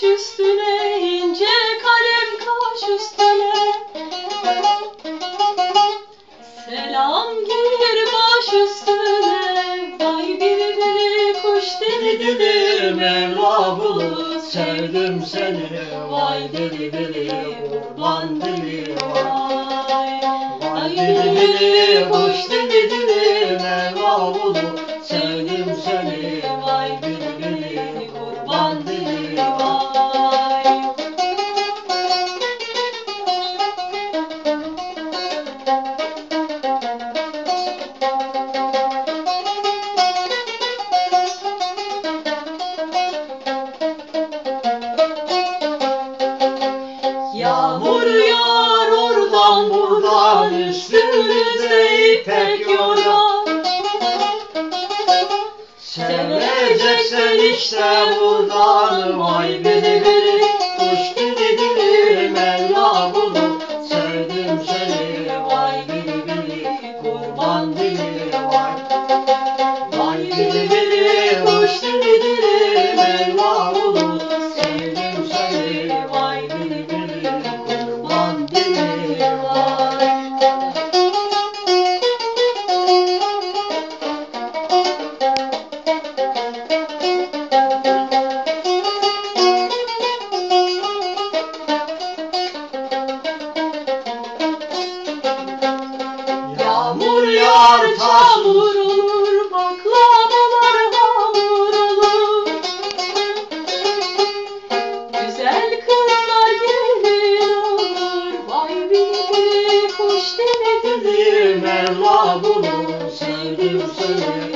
taş üstüne ince kalem taş üstüne. Selam gelir baş üstüne. Vay biri biri kuş dili dili Mevla bulur sevdim seni. Vay dili dili kurban dili vay. Vay dili dili kuş dili dili Mevla bulur üstümüze ipek yoran Seveceksen işte buradan vay bili Kuş dili dili Mevla bulut Sevdim seni vay bili bili Kurban dili vay. Vay bili bili kuş dili dili Mevla Yağar çamur olur Baklavalar hamur olur. Güzel kızlar gelin olur Vay bili kuş dili dili Mevla bulur Sevdim seni